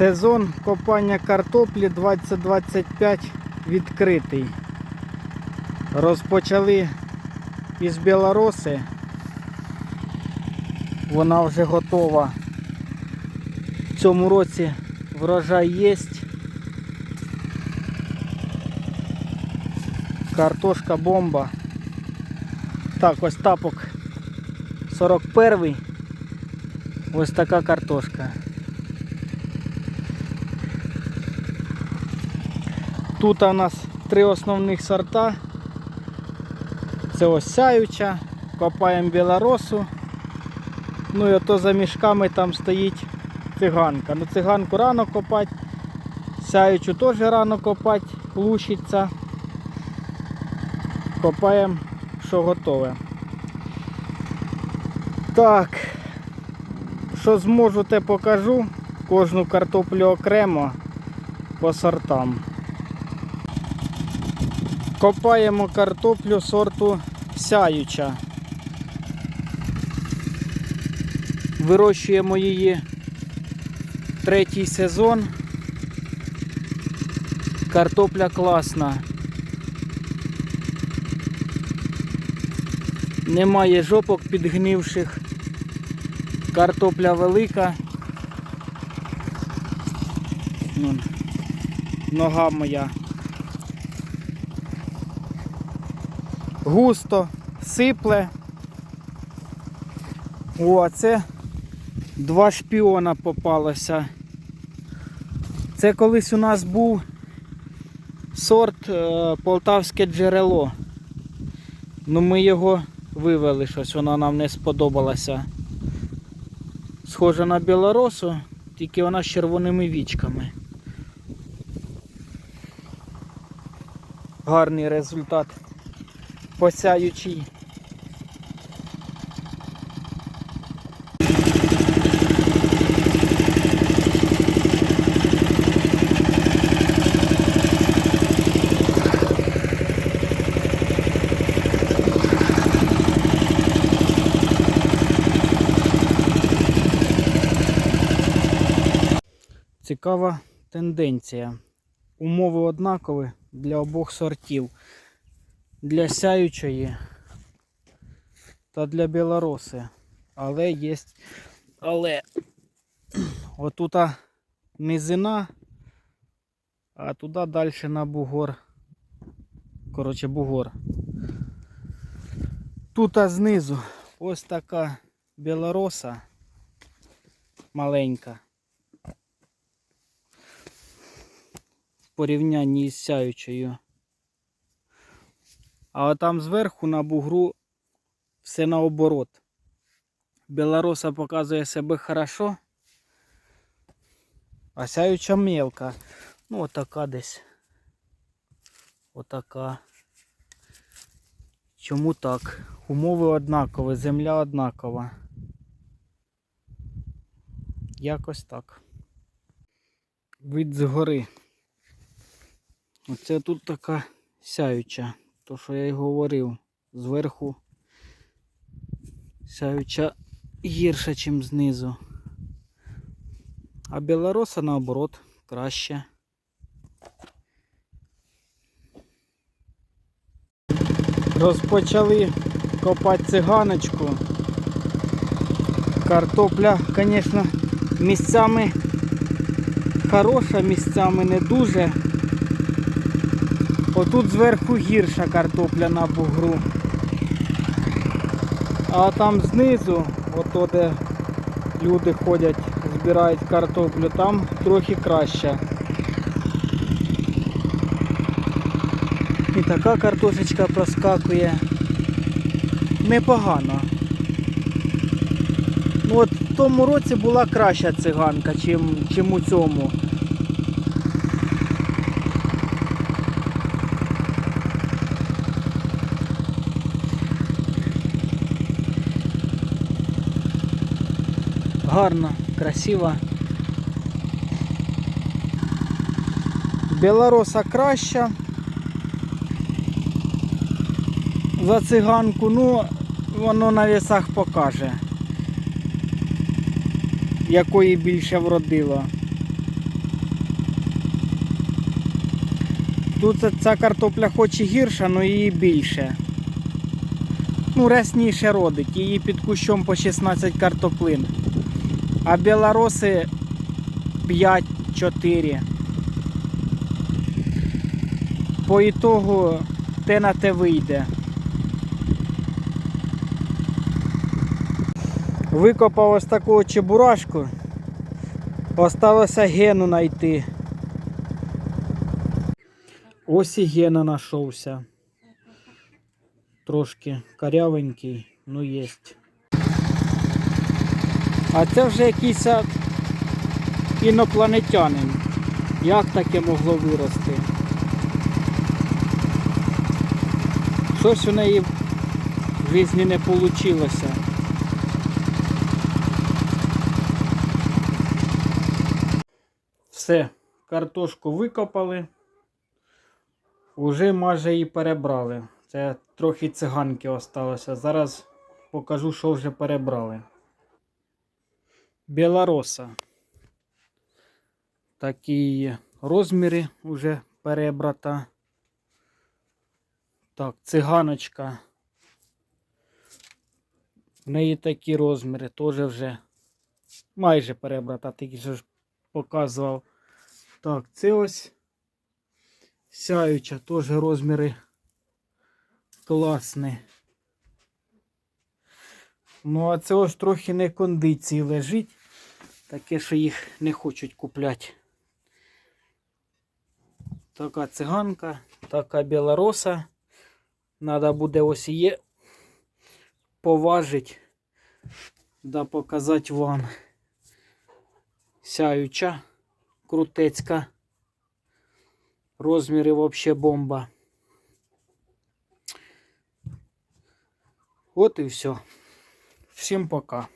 Сезон копання картоплі 2025 відкритий. Розпочали із Білороси. Вона вже готова. В цьому році врожай є. Картошка бомба. Так, ось тапок 41. Ось така картошка. Тут у нас три основних сорта. Це ось сяюча, копаємо білоросу. Ну і ото за мішками там стоїть циганка. Ну циганку рано копати, сяючу теж рано копати, лущиться. Копаємо, що готове. Так, що зможу, те покажу. Кожну картоплю окремо по сортам. Копаємо картоплю сорту сяюча. Вирощуємо її третій сезон. Картопля класна. Немає жопок підгнивших. Картопля велика. Нога моя. Густо, сипле. О, а це два шпіона попалося. Це колись у нас був сорт е, полтавське джерело. Ну ми його вивели щось, вона нам не сподобалася. Схожа на білоросу, тільки вона з червоними вічками. Гарний результат посяючий. Цікава тенденція. Умови однакові для обох сортів. Для сяючої та для білороси. Але є. Але отута низина, а туди далі на бугор. Коротше, бугор. Тут знизу ось така білороса маленька. В порівнянні з сяючою. А там зверху на бугру все наоборот. Білороса показує себе хорошо, а сяюча мелка. Ну, отака десь. Отака. Чому так? Умови однакові, земля однакова. Якось так. Вид згори. Оце тут така сяюча. То, що я й говорив, зверху сяюча гірша, ніж знизу. А білороса наоборот краще. Розпочали копати циганочку. Картопля, звісно, місцями хороша, місцями не дуже. Отут зверху гірша картопля на бугру. А там знизу, ото де люди ходять, збирають картоплю, там трохи краще. І така картошечка проскакує непогано. Ну от в тому році була краща циганка, чим, чим у цьому. гарно, красиво. Білороса краща за циганку, ну воно на весах покаже, якої більше вродило. Тут ця картопля хоч і гірша, але її більше. Ну, ресніше родить, її під кущом по 16 картоплин. А білороси 5-4. По ітогу те на те вийде. Викопав ось таку чебурашку. Осталося гену знайти. Ось і гена знайшовся. Трошки корявенький, ну єсть. А це вже якийсь інопланетянин. Як таке могло вирости? Щось у неї в житті не вийшло. Все, картошку викопали. Уже майже її перебрали. Це трохи циганки осталося. Зараз покажу, що вже перебрали. Білороса. Такі розміри вже перебрата. Так, циганочка. В неї такі розміри теж вже майже перебрата, тільки ж показував. Так, це ось сяюча, теж розміри класні. Ну, а це ось трохи не кондиції лежить. Таке, що їх не хочуть купляти. Така циганка, така білороса. Надо буде ось її поважити, да показати вам. Сяюча, крутецька. Розміри вообще бомба. От і все. Всім пока.